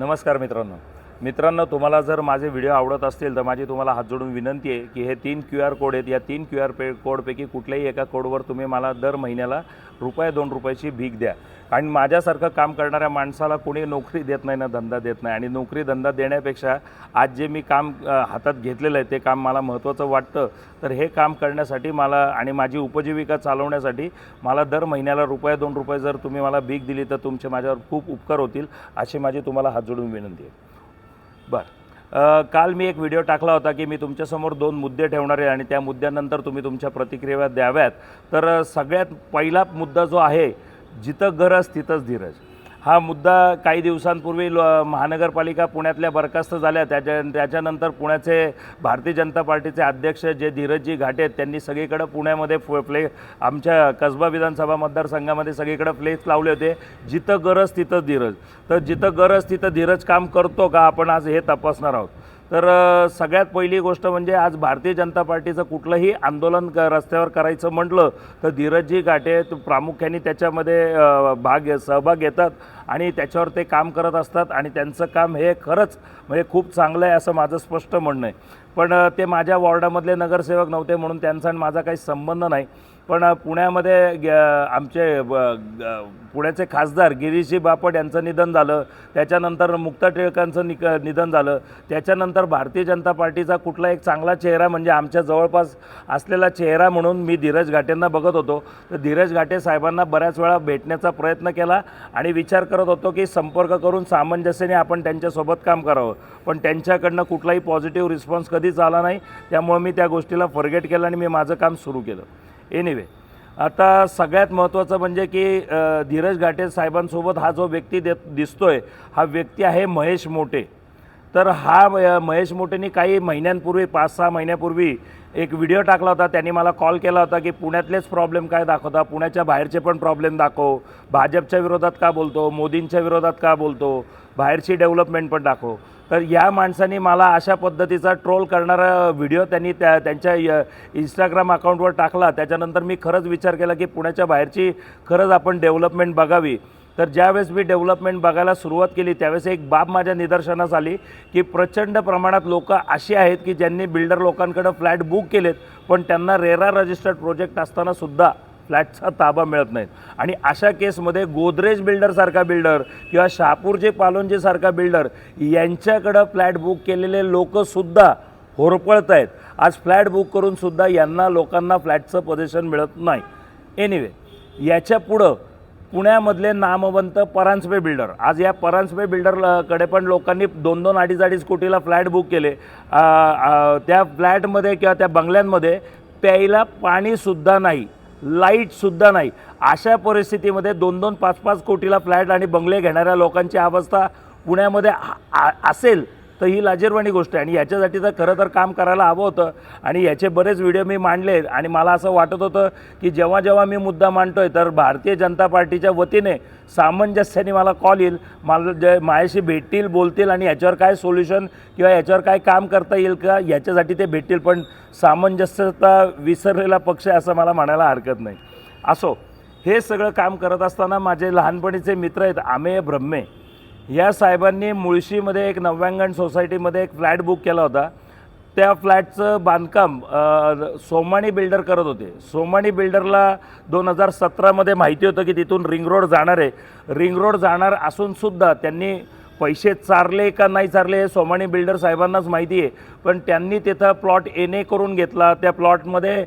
नमस्कार मित्रांनो. मित्रांनो तुम्हाला जर माझे व्हिडिओ आवडत असतील तर माझी तुम्हाला हात जोडून विनंती आहे की हे तीन क्यू आर कोड आहेत. या तीन क्यू आर पे कोडपैकी कुठल्याही एका कोडवर तुम्ही मला दर महिन्याला रुपये दोन रुपयाची भीक द्या. आणि माझ्यासारखं काम करणाऱ्या माणसाला कोणी नोकरी देत नाही ना धंदा देत नाही. आणि नोकरी धंदा देण्यापेक्षा आज जे मी काम हातात घेतलेलं आहे ते काम मला महत्त्वाचं वाटतं. तर हे काम करण्यासाठी मला आणि माझी उपजीविका चालवण्यासाठी मला दर महिन्याला रुपये दोन रुपये जर तुम्ही मला भीक दिली तर तुमचे माझ्यावर खूप उपकार होतील अशी माझी तुम्हाला हात जोडून विनंती आहे. बरं. काल मी एक व्हिडिओ टाकला होता की मी तुमच्यासमोर दोन मुद्दे ठेवणार आहे आणि त्या मुद्द्यानंतर तुम्ही तुमच्या प्रतिक्रिया द्याव्यात. तर सगळ्यात पहिला मुद्दा जो आहे जिथं गरज तिथंच धीरज. हा मुद्दा काही दिवसांपूर्वी ल महानगरपालिका पुण्यातल्या बरखास्त झाल्या. त्याच्या त्याच्यानंतर पुण्याचे भारतीय जनता पार्टीचे अध्यक्ष जे धीरजजी घाटे आहेत त्यांनी सगळीकडं पुण्यामध्ये फ फ्ले आमच्या कसबा विधानसभा मतदारसंघामध्ये सगळीकडं फ्लेक्स लावले होते. जिथं गरज तिथं धीरज. तर जिथं गरज तिथं धीरज काम करतो का आपण आज हे तपासणार आहोत. तर सगळ्यात पहिली गोष्ट म्हणजे आज भारतीय जनता पार्टीचं कुठलंही आंदोलन क रस्त्यावर करायचं म्हटलं तर धीरजजी घाटे प्रामुख्याने त्याच्यामध्ये भाग सहभाग घेतात आणि त्याच्यावर ते काम करत असतात आणि त्यांचं काम हे खरंच म्हणजे खूप चांगलं आहे असं माझं स्पष्ट म्हणणं आहे. पण ते माझ्या वॉर्डामधले नगरसेवक नव्हते म्हणून त्यांचा आणि माझा काही संबंध नाही. पण पुण्यामध्ये ग- आमचे ब- ग- पुण्याचे खासदार गिरीशजी बापट यांचं निधन झालं. त्याच्यानंतर मुक्ता टिळकांचं निक निधन झालं. त्याच्यानंतर भारतीय जनता पार्टीचा कुठला एक चांगला चेहरा म्हणजे आमच्या जवळपास असलेला चेहरा म्हणून मी धीरज घाटेंना बघत होतो. तर धीरज घाटे साहेबांना बऱ्याच वेळा भेटण्याचा प्रयत्न केला आणि विचार करत होतो की संपर्क करून सामंजस्याने आपण त्यांच्यासोबत काम करावं. पण त्यांच्याकडनं कुठलाही पॉझिटिव्ह रिस्पॉन्स कधीच आला नाही. त्यामुळे मी त्या गोष्टीला फॉरगेट केलं आणि मी माझं काम सुरू केलं. एनिवे आता सगळ्यात महत्त्वाचं म्हणजे की धीरज घाटे साहेबांसोबत हा जो व्यक्ती देत दिसतोय हा व्यक्ती आहे महेश मोटे तर हा महेश मोटेंनी काही महिन्यांपूर्वी पाच सहा महिन्यापूर्वी एक व्हिडिओ टाकला होता. त्यांनी मला कॉल केला होता की पुण्यातलेच प्रॉब्लेम काय दाखवता? पुण्याच्या बाहेरचे पण प्रॉब्लेम दाखव. भाजपच्या विरोधात का बोलतो? मोदींच्या विरोधात का बोलतो? बाहेरची डेव्हलपमेंट पण दाखव. तर या माणसाने मला अशा पद्धतीचा ट्रोल करणारा व्हिडिओ त्यांनी त्या त्यांच्या य- इंस्टाग्राम अकाउंटवर टाकला. त्याच्यानंतर मी खरंच विचार केला की पुण्याच्या बाहेरची खरंच आपण डेव्हलपमेंट बघावी. तर ज्यावेळेस मी डेव्हलपमेंट बघायला सुरुवात केली त्यावेळेस एक बाब माझ्या निदर्शनास आली की प्रचंड प्रमाणात लोक अशी आहेत की ज्यांनी बिल्डर लोकांकडं फ्लॅट बुक केलेत पण त्यांना रेरा रजिस्टर्ड प्रोजेक्ट असतानासुद्धा फ्लॅटचा ताबा मिळत नाहीत. आणि अशा केसमध्ये गोदरेज बिल्डरसारखा बिल्डर किंवा शहापूरचे पालोंजेसारखा बिल्डर यांच्याकडं फ्लॅट बुक केलेले लोकसुद्धा होरपळत आहेत. आज फ्लॅट बुक करूनसुद्धा यांना लोकांना फ्लॅटचं पोझिशन मिळत नाही. एनिवे याच्या पुढं पुण्यामधले नामवंत परांजपे बिल्डर. आज या परांजपे बिल्डरकडे पण लोकांनी दोन दोन अडीच अडीच कोटीला फ्लॅट बुक केले. आ, आ, त्या फ्लॅटमध्ये किंवा त्या बंगल्यांमध्ये प्यायला पाणीसुद्धा नाही. लाईटसुद्धा नाही. अशा परिस्थितीमध्ये दोन दोन पाच पाच कोटीला फ्लॅट आणि बंगले घेणाऱ्या लोकांची अवस्था पुण्यामध्ये आ- असेल. तर ही लाजीरवाणी गोष्ट आहे. आणि याच्यासाठी तर खरं तर काम करायला हवं होतं. आणि याचे बरेच व्हिडिओ मी मांडले आणि मला असं वाटत होतं की जेव्हा जेव्हा मी मुद्दा मांडतोय तर भारतीय जनता पार्टीच्या वतीने सामंजस्याने मला कॉल येईल. मला जे माझ्याशी भेटतील बोलतील आणि याच्यावर काय सोल्युशन किंवा याच्यावर काय काम करता येईल का याच्यासाठी ते भेटतील. पण सामंजस्यता विसरलेला पक्ष आहे असं मला म्हणायला हरकत नाही. असो हे सगळं काम करत असताना माझे लहानपणीचे मित्र आहेत आमेय ब्रह्मे. या साहेबांनी मुळशीमध्ये एक नव्यांगण सोसायटीमध्ये एक फ्लॅट बुक केला होता. त्या फ्लॅटचं बांधकाम सोमाणी बिल्डर करत होते. सोमाणी बिल्डरला दोन हजार सतरामध्ये माहिती होतं की तिथून रिंग रोड जाणार आहे. रिंग रोड जाणार असूनसुद्धा त्यांनी पैसे चारले का नाही चारले हे सोमाणी बिल्डर साहेबांनाच माहिती आहे. पण त्यांनी तिथं प्लॉट एन ए करून घेतला. त्या प्लॉटमध्ये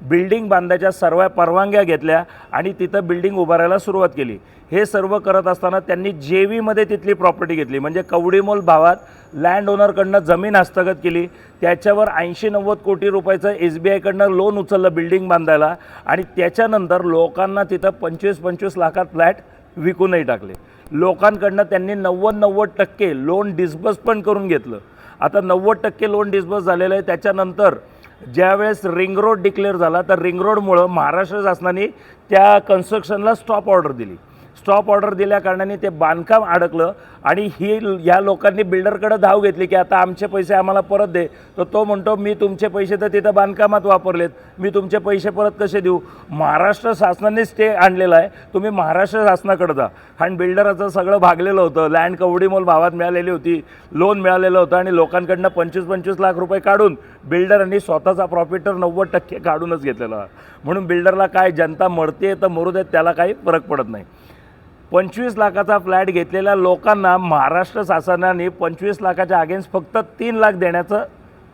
बिल्डिंग बांधायच्या सर्व परवानग्या घेतल्या आणि तिथं बिल्डिंग उभारायला सुरुवात केली. हे सर्व करत असताना त्यांनी जे व्हीमध्ये तिथली प्रॉपर्टी घेतली. म्हणजे कवडीमोल भावात लँड ओनरकडनं जमीन हस्तगत केली. त्याच्यावर ऐंशी नव्वद कोटी रुपयाचं एस बी आयकडनं लोन उचललं बिल्डिंग बांधायला आणि त्याच्यानंतर लोकांना तिथं पंचवीस पंचवीस लाखात फ्लॅट विकूनही टाकले. लोकांकडनं त्यांनी नव्वद नव्वद टक्के लोन डिस्बस पण करून घेतलं. आता नव्वद टक्के लोन डिस्बस झालेलं आहे. त्याच्यानंतर ज्यावेळेस रिंग रोड डिक्लेअर झाला तर रिंग रोडमुळं महाराष्ट्र शासनाने त्या कन्स्ट्रक्शनला स्टॉप ऑर्डर दिली. स्टॉप ऑर्डर दिल्या कारणाने ते बांधकाम अडकलं आणि ही या लोकांनी बिल्डरकडे धाव घेतली की आता आमचे पैसे आम्हाला परत दे. तर तो म्हणतो मी तुमचे पैसे तर तिथं बांधकामात वापरलेत. मी तुमचे पैसे परत कसे देऊ? महाराष्ट्र शासनाने स्टे आणलेला आहे. तुम्ही महाराष्ट्र शासनाकडे जा. आणि बिल्डराचं सगळं भागलेलं होतं. लँड कवडीमोल भावात मिळालेली होती. लोन मिळालेलं होतं आणि लोकांकडनं पंचवीस पंचवीस लाख रुपये काढून बिल्डरांनी स्वतःचा प्रॉफिट तर नव्वद टक्के काढूनच घेतलेला. म्हणून बिल्डरला काय जनता मरते तर मरू देत त्याला काही फरक पडत नाही. पंचवीस लाखाचा फ्लॅट घेतलेल्या लोकांना महाराष्ट्र शासनाने पंचवीस लाखाच्या अगेन्स्ट फक्त तीन लाख देण्याचं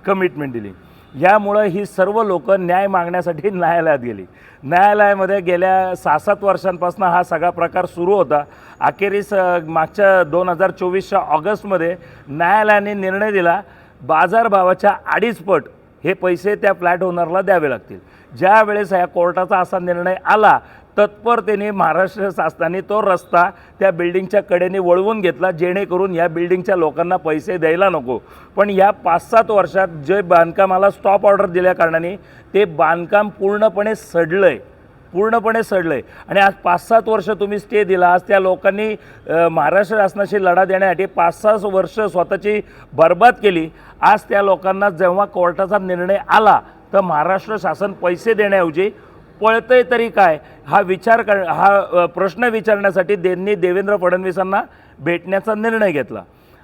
कमिटमेंट दिली. यामुळं ही सर्व लोक न्याय मागण्यासाठी न्यायालयात गेली. न्यायालयामध्ये गेल्या सहा सात वर्षांपासून हा सगळा प्रकार सुरू होता. अखेरीस मागच्या दोन हजार चोवीसच्या ऑगस्टमध्ये न्यायालयाने निर्णय दिला बाजारभावाच्या अडीच पट हे पैसे त्या फ्लॅट ओनरला द्यावे लागतील. ज्यावेळेस ह्या या कोर्टाचा असा निर्णय आला तत्परतेने महाराष्ट्र शासनाने तो रस्ता त्या बिल्डिंगच्या कडेने वळवून घेतला जेणेकरून या बिल्डिंगच्या लोकांना पैसे द्यायला नको. पण या पाच सात वर्षात जे बांधकामाला स्टॉप ऑर्डर दिल्या कारणाने ते बांधकाम पूर्णपणे सडलं आहे पूर्णपणे सडलं आहे आणि आज पाच सात वर्ष तुम्ही स्टे दिला आज त्या लोकांनी महाराष्ट्र शासनाशी लढा देण्यासाठी पाच सात वर्ष स्वतःची बरबाद केली. आज त्या लोकांना जेव्हा कोर्टाचा निर्णय आला तर महाराष्ट्र शासन पैसे देण्याऐवजी पळतंय तरी काय? हा विचार कर हा प्रश्न विचारण्यासाठी त्यांनी देवेंद्र फडणवीसांना भेटण्याचा निर्णय घेतला.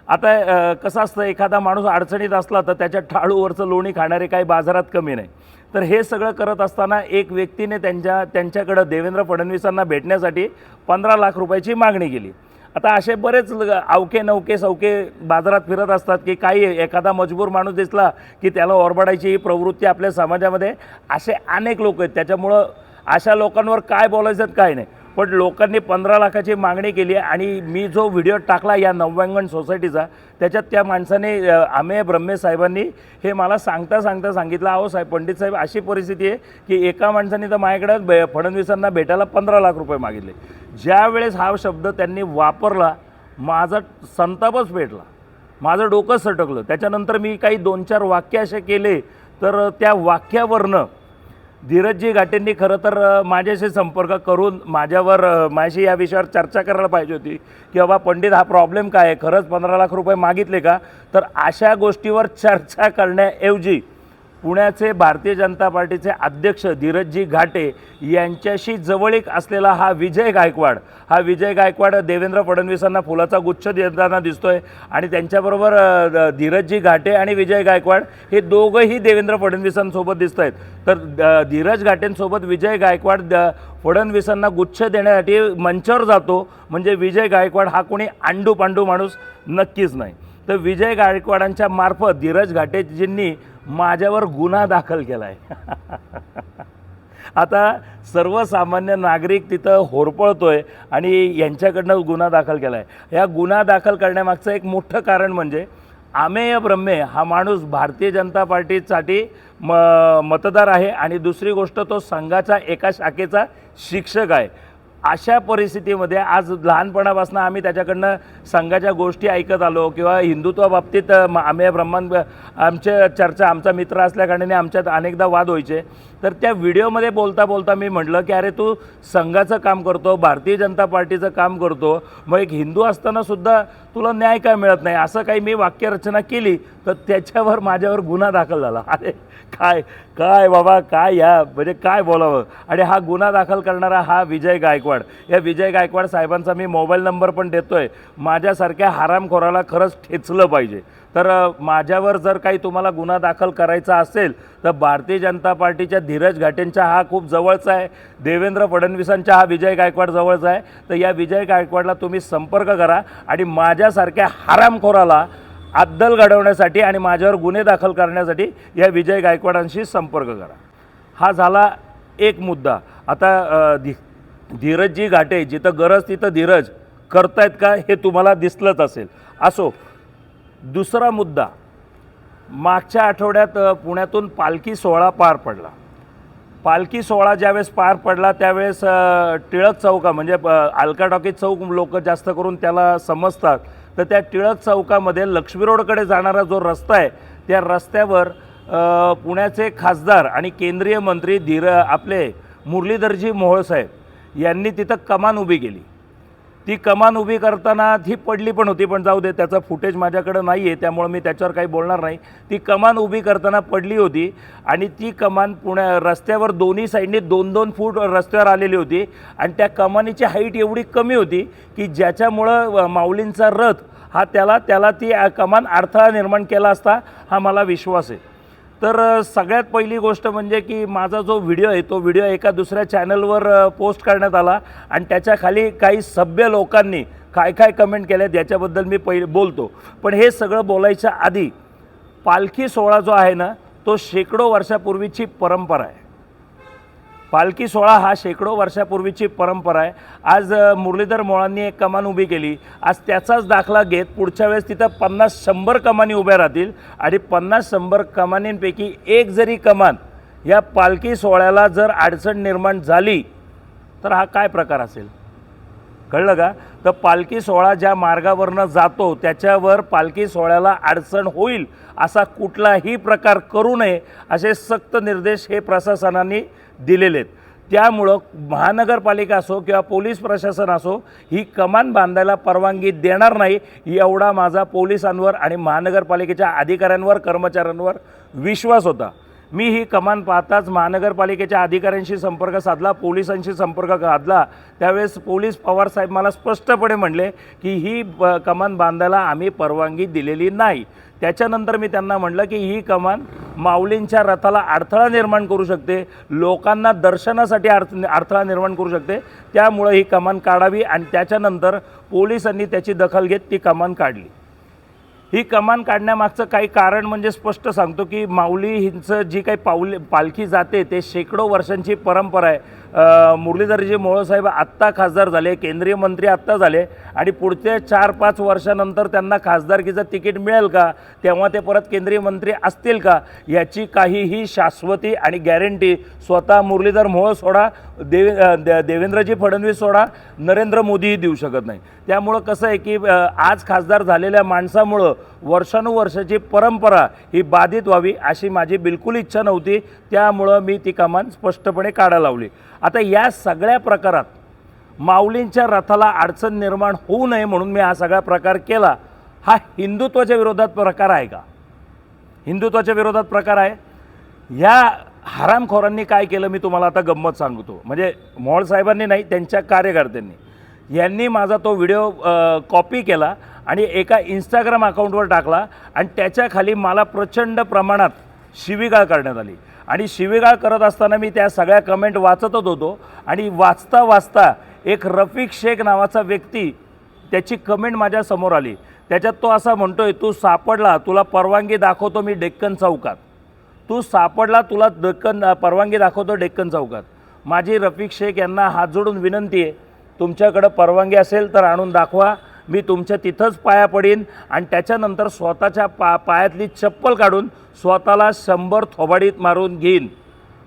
आता कसं असतं एखादा माणूस अडचणीत असला तर त्याच्या ठाळूवरचं लोणी खाणारे काही बाजारात कमी नाही. तर हे सगळं करत असताना एक व्यक्तीने त्यांच्या त्यांच्याकडं देवेंद्र फडणवीसांना भेटण्यासाठी पंधरा लाख रुपयाची मागणी केली. आता असे बरेच ल- अवके नवके सौके बाजारात फिरत असतात की काही एखादा मजबूर माणूस दिसला की त्याला ओरबडायची ही प्रवृत्ती आपल्या समाजामध्ये असे अनेक लोक आहेत. त्याच्यामुळं अशा लोकांवर काय बोलायचं काय नाही. पण लोकांनी पंधरा लाखाची मागणी केली आणि मी जो व्हिडिओ टाकला या नव्यांगण सोसायटीचा त्याच्यात त्या माणसाने अ, ब्रह्मे साहेबांनी हे मला सांगता सांगता सांगितलं. अहो साहेब पंडित साहेब अशी परिस्थिती आहे की एका माणसाने तर माझ्याकडे बे फडणवीसांना भेटायला पंधरा लाख रुपये मागितले. ज्यावेळेस हा शब्द त्यांनी वापरला माझा संतापच पेटला. माझं डोकं सटकलं. त्याच्यानंतर मी काही दोन चार वाक्य असे केले तर त्या वाक्यावरनं धीरजजी घाटेंनी खरं तर माझ्याशी संपर्क करून माझ्यावर माझ्याशी या विषयावर चर्चा करायला पाहिजे होती की बाबा पंडित हा प्रॉब्लेम काय आहे? खरंच पंधरा लाख रुपये मागितले का? तर अशा गोष्टीवर चर्चा करण्याऐवजी पुण्याचे भारतीय जनता पार्टीचे अध्यक्ष धीरजजी घाटे यांच्याशी जवळीक असलेला हा विजय गायकवाड हा विजय गायकवाड देवेंद्र फडणवीसांना फुलाचा गुच्छ देताना दिसतोय आणि त्यांच्याबरोबर द- धीरजजी घाटे आणि विजय गायकवाड हे दोघंही देवेंद्र फडणवीसांसोबत दिसत आहेत तर द- धीरज घाटेंसोबत विजय गायकवाड द- फडणवीसांना गुच्छ देण्यासाठी मंचावर जातो. म्हणजे विजय गायकवाड हा कोणी आंडू पांडू माणूस नक्कीच नाही. तर विजय गायकवाडांच्या मार्फत धीरज घाटेजींनी माझ्यावर गुन्हा दाखल केला आहे आता सर्वसामान्य नागरिक तिथं होरपळतोय आणि यांच्याकडनं गुन्हा दाखल केला आहे या गुन्हा दाखल करण्यामागचं एक मोठं कारण म्हणजे आमेय ब्रह्मे हा माणूस भारतीय जनता पार्टीसाठी म मतदार आहे आणि दुसरी गोष्ट तो संघाचा एका शाखेचा शिक्षक आहे. अशा परिस्थितीमध्ये आज लहानपणापासून आम्ही त्याच्याकडनं संघाच्या गोष्टी ऐकत आलो किंवा हिंदुत्वाबाबतीत आम्ही ब्रह्मांड आमच्या चर्चा आमचा मित्र असल्याकारणाने आमच्यात अनेकदा वाद व्हायचे. तर त्या व्हिडिओमध्ये बोलता बोलता मी म्हटलं की अरे तू संघाचं काम करतो भारतीय जनता पार्टीचं काम करतो मग एक हिंदू असताना सुद्धा तुला न्याय काय मिळत नाही? असं काही मी वाक्यरचना केली तर त्याच्यावर माझ्यावर गुन्हा दाखल झाला. अरे काय? काय बाबा काय या? म्हणजे काय बोलावं? आणि हा गुन्हा दाखल करणारा हा विजय गायकवाड. या विजय गायकवाड साहेबांचा मी मोबाईल नंबर पण देतोय. माझ्यासारख्या हरामखोराला खरंच ठेचलं पाहिजे. तर माझ्यावर जर काही तुम्हाला गुन्हा दाखल करायचा असेल तर भारतीय जनता पार्टीच्या धीरज घाटेंचा हा खूप जवळचा आहे. देवेंद्र फडणवीसांच्या हा विजय गायकवाड जवळचा आहे. तर या विजय गायकवाडला तुम्ही संपर्क करा आणि माझ्यासारख्या हरामखोराला अद्दल घडवण्यासाठी आणि माझ्यावर गुन्हे दाखल करण्यासाठी या विजय गायकवाडांशी संपर्क करा. हा झाला एक मुद्दा. आता अ, धी धीरजजी घाटे जिथं गरज तिथं धीरज करतायत का हे तुम्हाला दिसलंच असेल. असो दुसरा मुद्दा. मागच्या आठवड्यात पुण्यातून पालखी सोहळा पार पडला. पालखी सोहळा ज्यावेळेस पार पडला त्यावेळेस टिळक चौका म्हणजे अलका टॉकीज चौक लोक जास्त करून त्याला समजतात. तर त्या टिळक चौकामध्ये लक्ष्मी रोडकडे जाणारा जो रस्ता आहे त्या रस्त्यावर पुण्याचे खासदार आणि केंद्रीय मंत्री धीर आपले मुरलीधरजी मोहोळसाहेब यांनी तिथं कमान उभी केली. ती कमान उभी करताना ती पडली पण होती पण जाऊ दे त्याचा फुटेज माझ्याकडं नाही आहे त्यामुळं मी त्याच्यावर काही बोलणार नाही. ती कमान उभी करताना पडली होती आणि ती कमान पुण्या रस्त्यावर दोन्ही साईडने दोन दोन फूट रस्त्यावर आलेली होती आणि त्या कमानीची हाईट एवढी कमी होती की ज्याच्यामुळं माऊलींचा रथ हा त्याला त्याला ती कमान अडथळा निर्माण केला असता हा मला विश्वास आहे. तर सगळ्यात पहिली गोष्ट म्हणजे की माझा जो व्हिडिओ आहे तो व्हिडिओ एका दुसऱ्या चॅनलवर पोस्ट करण्यात आला आणि त्याच्याखाली काही सभ्य लोकांनी काय काय कमेंट केल्यात याच्याबद्दल मी पहिले बोलतो. पण हे सगळं बोलायच्या आधी पालखी सोहळा जो आहे ना तो शेकडो वर्षापूर्वीची परंपरा आहे. पालखी सोहळा हा शेकडो वर्षापूर्वीची परंपरा आहे. आज मुरलीधर मोळांनी एक कमान उभी केली. आज त्याचाच दाखला घेत पुढच्या वेळेस तिथं पन्नास शंभर कमानी उभ्या राहतील आणि पन्नास शंभर कमानींपैकी एक जरी कमान या पालखी सोहळ्याला जर अडचण निर्माण झाली तर हा काय प्रकार असेल? कळलं का? तर पालखी सोहळा ज्या मार्गावरनं जातो त्याच्यावर पालखी सोहळ्याला अडचण होईल असा कुठलाही प्रकार करू नये असे सक्त निर्देश हे प्रशासनाने दिलेले आहेत. त्यामुळं महानगरपालिका असो किंवा पोलीस प्रशासन असो ही कमान बांधायला परवानगी देणार नाही एवढा माझा पोलिसांवर आणि महानगरपालिकेच्या अधिकाऱ्यांवर कर्मचाऱ्यांवर विश्वास होता. मी ही कमान पाहताच महानगरपालिकेच्या अधिकाऱ्यांशी संपर्क साधला पोलिसांशी संपर्क साधला त्यावेळेस पोलीस पवार साहेब मला स्पष्टपणे म्हणले की ही ब- कमान बांधायला आम्ही परवानगी दिलेली नाही. त्याच्यानंतर मी त्यांना म्हटलं की ही कमान माऊलींच्या रथाला अडथळा निर्माण करू शकते लोकांना दर्शनासाठी अर्थ अडथळा निर्माण करू शकते. त्यामुळं ही कमान काढावी आणि त्याच्यानंतर पोलिसांनी त्याची दखल घेत ती कमान काढली. ही कमान काढण्यामागचं काही कारण म्हणजे स्पष्ट सांगतो की माऊली हिंचं जी काही पाऊल पालखी जाते ते शेकडो वर्षांची परंपरा आहे. मुरलीधरजी मोहोळसाहेब आत्ता खासदार झाले केंद्रीय मंत्री आत्ता झाले आणि पुढच्या चार पाच वर्षानंतर त्यांना खासदारकीचं तिकीट मिळेल का? तेव्हा ते परत केंद्रीय मंत्री असतील का? याची काहीही शाश्वती आणि गॅरंटी स्वतः मुरलीधर मोहोळ सोडा देवे दे- देवेंद्रजी फडणवीस सोडा नरेंद्र मोदीही देऊ शकत नाही. त्यामुळं कसं आहे की आज खासदार झालेल्या माणसामुळं वर्षानुवर्षाची परंपरा ही बाधित व्हावी अशी माझी बिलकुल इच्छा नव्हती. त्यामुळं मी ती कमान स्पष्टपणे काढा लावली. आता या सगळ्या प्रकारात माऊलींच्या रथाला अडचण निर्माण होऊ नये म्हणून मी हा सगळा प्रकार केला. हा हिंदुत्वाच्या विरोधात प्रकार आहे का? हिंदुत्वाच्या विरोधात प्रकार आहे? ह्या हरामखोरांनी काय केलं मी तुम्हाला आता गंमत सांगतो. म्हणजे मोहोळ साहेबांनी नाही त्यांच्या कार्यकर्त्यांनी. यांनी माझा तो व्हिडिओ कॉपी केला. आणि एका इंस्टाग्राम अकाउंटवर टाकला आणि त्याच्याखाली मला प्रचंड प्रमाणात शिवीगाळ करण्यात आली. आणि शिवीगाळ करत असताना मी त्या सगळ्या कमेंट वाचतच होतो आणि वाचता वाचता एक रफिक शेख नावाचा व्यक्ती त्याची कमेंट माझ्यासमोर आली. त्याच्यात तो असा म्हणतोय तू सापडला तुला परवानगी दाखवतो मी डेक्कन चौकात. तू सापडला तुला डेक्कन परवानगी दाखवतो डेक्कन चौकात. माझी रफिक शेख यांना हात जोडून विनंती आहे तुमच्याकडं परवानगी असेल तर आणून दाखवा मी तुमच्या तिथंच पाया पडीन आणि त्याच्यानंतर स्वतःच्या पा पायातली चप्पल काढून स्वतःला शंभर थोबाडीत मारून घेईन.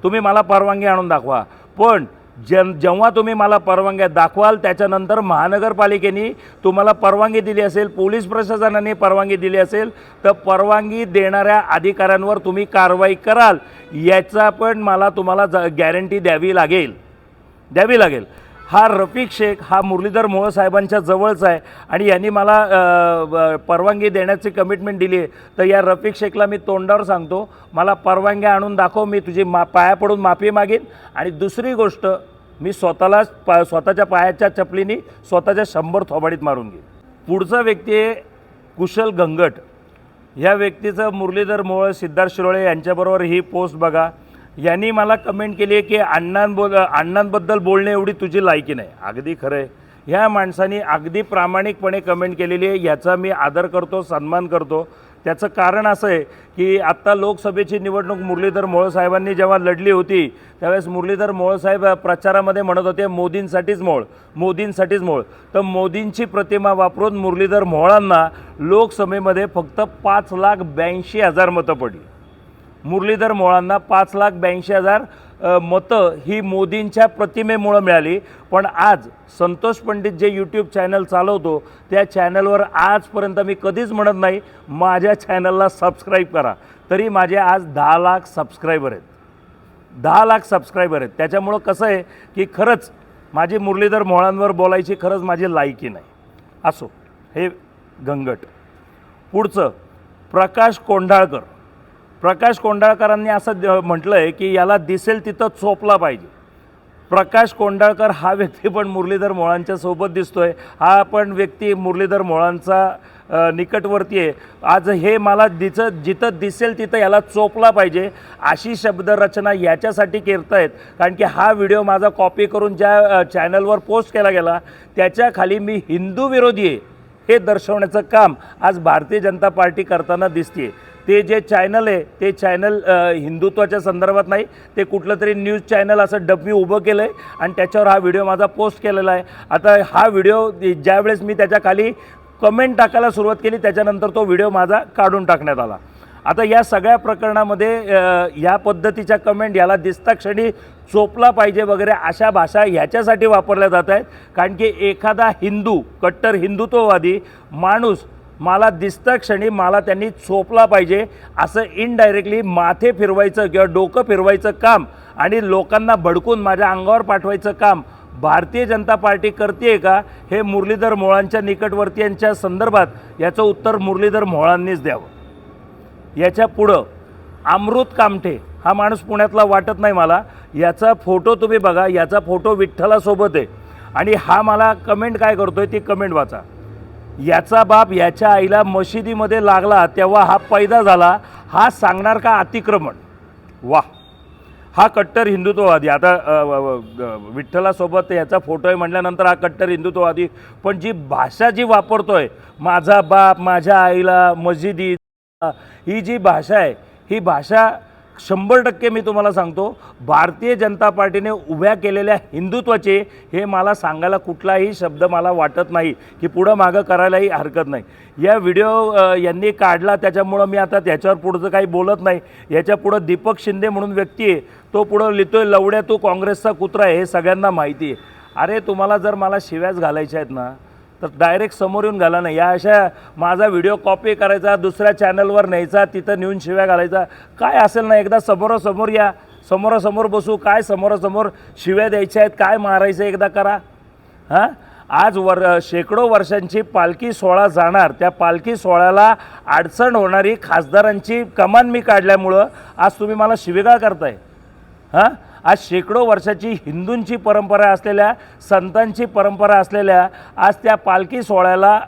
तुम्ही मला परवानगी आणून दाखवा. पण जन जेव्हा तुम्ही मला परवानग्या दाखवाल त्याच्यानंतर महानगरपालिकेने तुम्हाला परवानगी दिली असेल पोलीस प्रशासनाने परवानगी दिली असेल तर परवानगी देणाऱ्या अधिकाऱ्यांवर तुम्ही कारवाई कराल. याचा पण मला तुम्हाला ज गॅरंटी द्यावी लागेल. द्यावी लागेल. हा रफिक शेख हा मुरलीधर मोहोळ साहेबांच्या जवळचा आहे आणि यांनी मला परवानगी देण्याची कमिटमेंट दिली आहे. तर या रफिक शेखला मी तोंडावर सांगतो मला परवानगी आणून दाखव मी तुझी मा पाया पडून माफी मागेन. आणि दुसरी गोष्ट मी स्वतःला पा स्वतःच्या पायाच्या चपलीने स्वतःच्या शंभर थोबाडीत मारून घेईन. पुढचा व्यक्ती आहे कुशल गंगट. ह्या व्यक्तीचं मुरलीधर मोहोळ सिद्धार्थ शिरोळे यांच्याबरोबर ही पोस्ट बघा. यांनी मला कमेंट केली आहे की अण्णांबोल अण्णांबद्दल बोलणे एवढी तुझी लायकी नाही. अगदी खरं आहे ह्या माणसाने अगदी प्रामाणिकपणे कमेंट केलेली आहे. याचा मी आदर करतो सन्मान करतो. त्याचं कारण असं आहे की आत्ता लोकसभेची निवडणूक मुरलीधर मोळसाहेबांनी जेव्हा लढली होती त्यावेळेस मुरलीधर मोळसाहेब प्रचारामध्ये म्हणत होते मोदींसाठीच मोळ मोदींसाठीच मोळ तर मोदींची प्रतिमा वापरून मुरलीधर मोहळांना लोकसभेमध्ये फक्त पाच लाख ब्याऐंशी हजार मतं पडली. मुरलीधर मोळांना पाच लाख ब्याऐंशी हजार मतं ही मोदींच्या प्रतिमेमुळं मिळाली. पण आज संतोष पंडित जे यूट्यूब चॅनल चालवतो त्या चॅनलवर आजपर्यंत मी कधीच म्हणत नाही माझ्या चॅनलला सबस्क्राईब करा. तरी माझे आज दहा लाख सबस्क्रायबर आहेत. दहा लाख सबस्क्रायबर आहेत. त्याच्यामुळं कसं आहे की खरंच माझी मुरलीधर मोहळांवर बोलायची खरंच माझी लायकी नाही. असो हे गंगट. पुढचं प्रकाश कोंढाळकर. प्रकाश कोंडाळकरांनी असं द- म्हटलं आहे की याला दिसेल तिथं चोपला पाहिजे. प्रकाश कोंडाळकर हा व्यक्ती पण मुरलीधर मोळांच्या सोबत दिसतो आहे हा पण व्यक्ती मुरलीधर मोळांचा निकटवर्ती आहे. आज हे मला दिस जिथं दिसेल तिथं याला चोपला पाहिजे अशी शब्दरचना याच्यासाठी करतायत. कारण की हा व्हिडिओ माझा कॉपी करून ज्या चॅनलवर पोस्ट केला गेला त्याच्याखाली मी हिंदू विरोधी आहे. हे दर्शवण्याचं काम आज भारतीय जनता पार्टी करताना दिसते ते जे चॅनल आहे ते चॅनल हिंदुत्वाच्या संदर्भात नाही ते कुठलं तरी न्यूज चॅनल असं डब्बी उभं केलं आहे आणि त्याच्यावर हा व्हिडिओ माझा पोस्ट केलेला आहे. आता हा व्हिडिओ ज्यावेळेस मी त्याच्याखाली कमेंट टाकायला सुरुवात केली त्याच्यानंतर तो व्हिडिओ माझा काढून टाकण्यात आला. आता या सगळ्या प्रकरणामध्ये ह्या या पद्धतीच्या कमेंट याला दिसता क्षणी चोपला पाहिजे वगैरे अशा भाषा ह्याच्यासाठी वापरल्या जात आहेत. कारण की एखादा हिंदू कट्टर हिंदुत्ववादी माणूस मला दिसता क्षणी मला त्यांनी चोपला पाहिजे असं इनडायरेक्टली माथे फिरवायचं किंवा डोकं फिरवायचं काम आणि लोकांना भडकून माझ्या अंगावर पाठवायचं काम. भारतीय जनता पार्टी करते का? हे मुरलीधर मोळांच्या निकटवर्तीयांच्या संदर्भात याचं उत्तर मुरलीधर मोळांनीच द्यावं. याच्या पुढं अमृत कामठे हा माणूस पुण्यातला वाटत नाही मला. याचा फोटो तुम्ही बघा याचा फोटो विठ्ठलासोबत आहे. आणि हा मला कमेंट काय करतोय ती कमेंट वाचा. याचा बाप याच्या आईला मशिदीमध्ये लागला तेव्हा हा पैदा झाला. हा सांगणार का अतिक्रमण? वा हा कट्टर हिंदुत्ववादी. आता विठ्ठलासोबत याचा फोटो आहे म्हटल्यानंतर हा कट्टर हिंदुत्ववादी. पण जी भाषा जी वापरतोय माझा बाप माझ्या आईला मस्जिदी ही जी भाषा आहे ही भाषा शंभर टक्के मी तुम्हाला सांगतो भारतीय जनता पार्टीने उभ्या केलेल्या हिंदुत्वाचे हे मला सांगायला कुठलाही शब्द मला वाटत नाही की पुढं मागं करायलाही हरकत नाही. या व्हिडिओ यांनी काढला त्याच्यामुळं मी आता त्याच्यावर पुढचं काही बोलत नाही. याच्या पुढं दीपक शिंदे म्हणून व्यक्ती आहे तो पुढं लिहितोय लवड्या तू काँग्रेसचा कुत्रा आहे हे सगळ्यांना माहिती आहे. अरे तुम्हाला जर मला शिव्याच घालायच्या आहेत ना तर डायरेक्ट समोर येऊन घाला नाही या अशा माझा व्हिडिओ कॉपी करायचा दुसऱ्या चॅनलवर न्यायचा तिथं नेऊन शिव्या घालायचा. काय असेल ना एकदा समोरासमोर या. समोरासमोर बसू. काय समोरासमोर शिव्या द्यायच्या आहेत काय मारायचं एकदा करा. हां? आज वर शेकडो वर्षांची पालखी सोहळा जाणार. त्या पालखी सोहळ्याला अडचण होणारी खासदारांची कमान मी काढल्यामुळं आज तुम्ही मला शिवेगाळ करताय. हां? आज शेकडो वर्षाची हिंदूंची परंपरा असलेल्या संतांची परंपरा असलेल्या आज त्या पालखी सोहळ्याला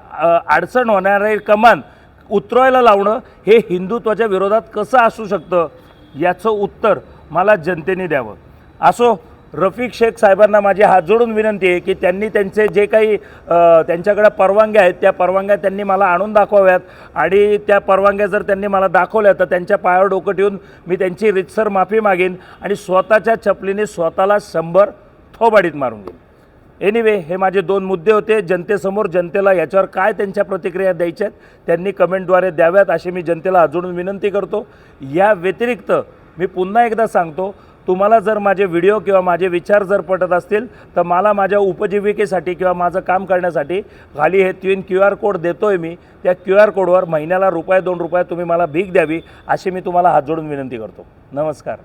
अडचण होणारे कमान उतरवायला लावणं हे हिंदुत्वाच्या विरोधात कसं असू शकतं? याचं उत्तर मला जनतेने द्यावं. असो रफिक शेख साहेबांना माझी हात जोडून विनंती आहे की त्यांनी त्यांचे जे काही त्यांच्याकडे परवानग्या आहेत त्या परवानग्या त्यांनी मला आणून दाखवाव्यात. आणि त्या परवानग्या जर त्यांनी मला दाखवल्या तर त्यांच्या पायावर डोकं ठेवून मी त्यांची रितसर माफी मागेन आणि स्वतःच्या चपलीने स्वतःला शंभर थोबाडीत मारून घेईन. एनिवे हे माझे दोन मुद्दे होते. जनतेसमोर जनतेला याच्यावर काय त्यांच्या प्रतिक्रिया द्यायच्या आहेत त्यांनी कमेंटद्वारे द्याव्यात अशी मी जनतेला अजून विनंती करतो. या व्यतिरिक्त मी पुन्हा एकदा सांगतो तुम्हाला जर माझे व्हिडिओ किंवा माझे विचार जर पटत असतील तर मला माझ्या उपजीविकेसाठी किंवा माझं काम करण्यासाठी खाली हे तीन क्यू आर कोड देतो आहे मी. त्या क्यू आर कोडवर महिन्याला रुपये दोन रुपये तुम्ही मला भीक द्यावी अशी मी तुम्हाला हात जोडून विनंती करतो. नमस्कार.